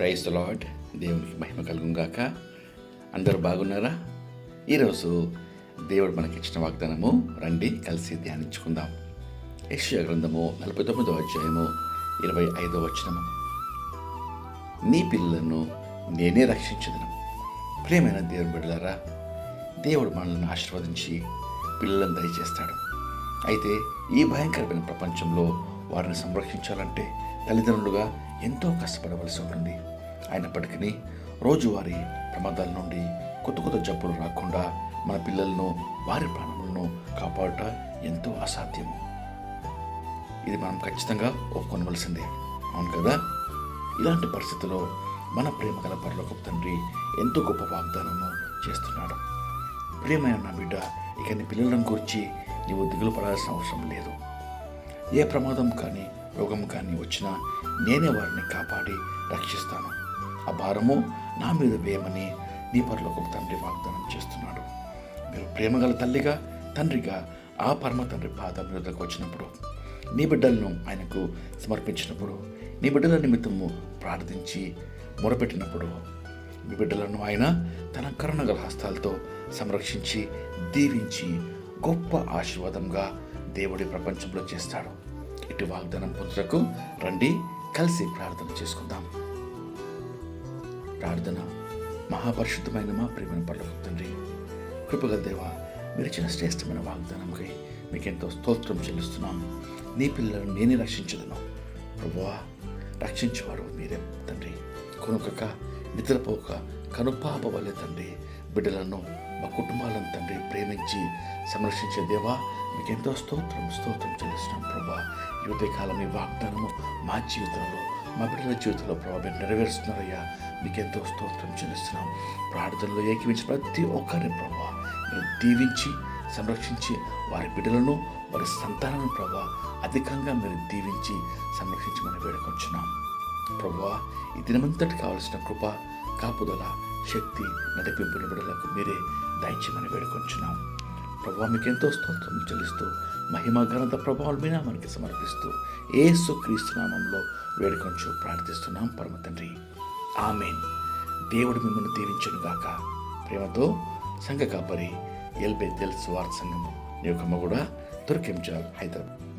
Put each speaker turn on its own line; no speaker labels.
Praise lord దేవునికి మహిమ కలుగుగాక అందరూ బాగున్నారా? ఈరోజు దేవుడు మనకిచ్చిన వాగ్దానము రండి కలిసి ధ్యానించుకుందాం. యెషయా గ్రంథము నలభై తొమ్మిదో అధ్యాయము ఇరవై ఐదో వచనము. నీ పిల్లలను నేనే రక్షించదను. ప్రేమైన దేవుడు బిడ్డలారా దేవుడు మనల్ని ఆశీర్వదించి పిల్లలను దయచేస్తాడు. అయితే ఈ భయంకరమైన ప్రపంచంలో వారిని సంరక్షించాలంటే తల్లిదండ్రులుగా ఎంతో కష్టపడవలసి ఉంటుంది. అయినప్పటికీ రోజువారీ ప్రమాదాల నుండి కొత్త కొత్త జబ్బులు రాకుండా మన పిల్లలను వారి ప్రాణములను కాపాడట ఎంతో అసాధ్యము. ఇది మనం ఖచ్చితంగా ఒప్పుకొనవలసిందే. అవును కదా? ఇలాంటి పరిస్థితుల్లో మన ప్రేమ గల పరలోకపు తండ్రి ఎంతో గొప్ప వాగ్దానము చేస్తున్నాడు. ప్రేమైన నా బిడ్డ ఇక నీ పిల్లలను గురించి నీవు దిగులు పడాల్సిన అవసరం లేదు. ఏ ప్రమాదం కానీ రోగం కానీ వచ్చినా నేనే వారిని కాపాడి రక్షిస్తాను. ఆ భారము నా మీద వేయమని నీ పరలోకపు తండ్రి వాగ్దానం చేస్తున్నాడు. మీరు ప్రేమగల తల్లిగా తండ్రిగా ఆ పరమ తండ్రి పాదం మీదకు వచ్చినప్పుడు నీ బిడ్డలను ఆయనకు సమర్పించినప్పుడు నీ బిడ్డల నిమిత్తము ప్రార్థించి మొరపెట్టినప్పుడు మీ బిడ్డలను ఆయన తన కరుణగల హస్తాలతో సంరక్షించి దీవించి గొప్ప ఆశీర్వాదంగా దేవుడి ప్రపంచంలో చేస్తాడు. ఇటు వాగ్దానం పొందుటకు రండి కలిసి ప్రార్థన చేసుకుందాం. ప్రార్థన మహాపరిశుద్ధమైన మా ప్రేమను పర్లకు తండ్రి కృపగల దేవ మీరు ఇచ్చిన శ్రేష్టమైన వాగ్దానంకై మీకెంతో స్తోత్రం చెల్లిస్తున్నాం. నీ పిల్లలను నేనే రక్షించదను. ప్రభువా రక్షించేవాడు మీరే తండ్రి. కొనుకక నిద్రపోక కనుపాప వల్లే తండ్రి. బిడ్డలను మా కుటుంబాలను తండ్రి ప్రేమించి సంరక్షించే దేవా మీకెంతో స్తోత్రం స్తోత్రం చెల్లిస్తున్నాం ప్రభా. యువత కాలం ఈ వాగ్దానము మా జీవితంలో మా బిడ్డల జీవితంలో ప్రభావ మీరు నెరవేరుస్తున్నారయ్యా. మీకెంతో స్తోత్రం చెల్లిస్తున్నాం. ప్రార్థనలో ఏకీవించిన ప్రతి ఒక్కరిని ప్రభా మీరు దీవించి సంరక్షించి వారి బిడ్డలను వారి సంతానాలను ప్రభా అధికంగా మీరు దీవించి సంరక్షించమని వేడుకొంచున్నాం. ప్రభువా ఈ దినమంతటి కావలసిన కృప కాపుదల శక్తి నడిపింపుని నిబడులకు మీరే దయచేమని వేడుకొంచున్నాం. ప్రభావ మీకు ఎంతో స్తోత్రం చెల్లిస్తూ మహిమ ఘనత ప్రభావాలు మీద మనకి సమర్పిస్తూ ఏసు క్రీస్తునామంలో వేడుకొంచు ప్రార్థిస్తున్నాం. పరమ తండ్రి ఆమెన్. దేవుడు మిమ్మల్ని దీవించునుగాక. ప్రేమతో సంఘ కాపరి ఎల్బే తెల్ స్వార్థ సంఘము యొక్క కూడా దొరికించారు హైదరాబాద్.